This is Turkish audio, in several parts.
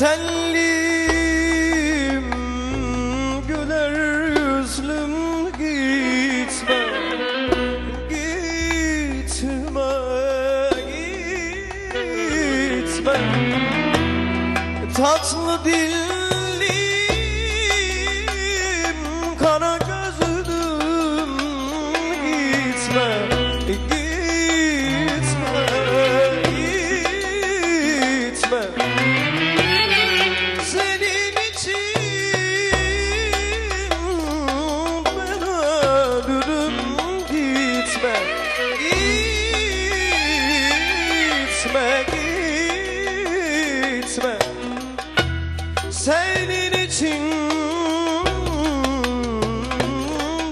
Tellim güler yüzlüm gitme Gitme gitme. Tatlı dillim Senin için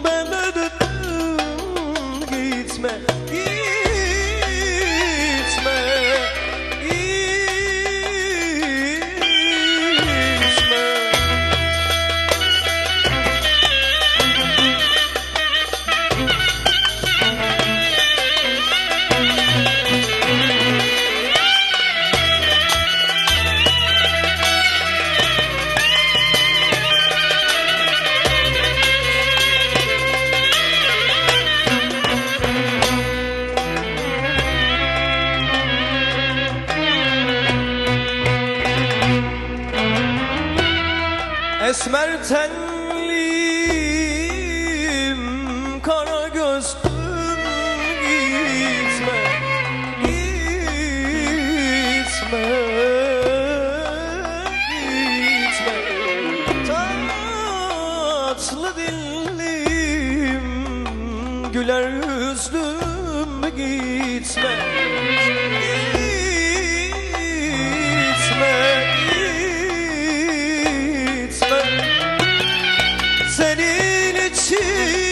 ben gitme Gitme Esmer tenlim kara gözlüm gitme gitme gitme. Tatlı dillim güler yüzlüm gitme gitme senin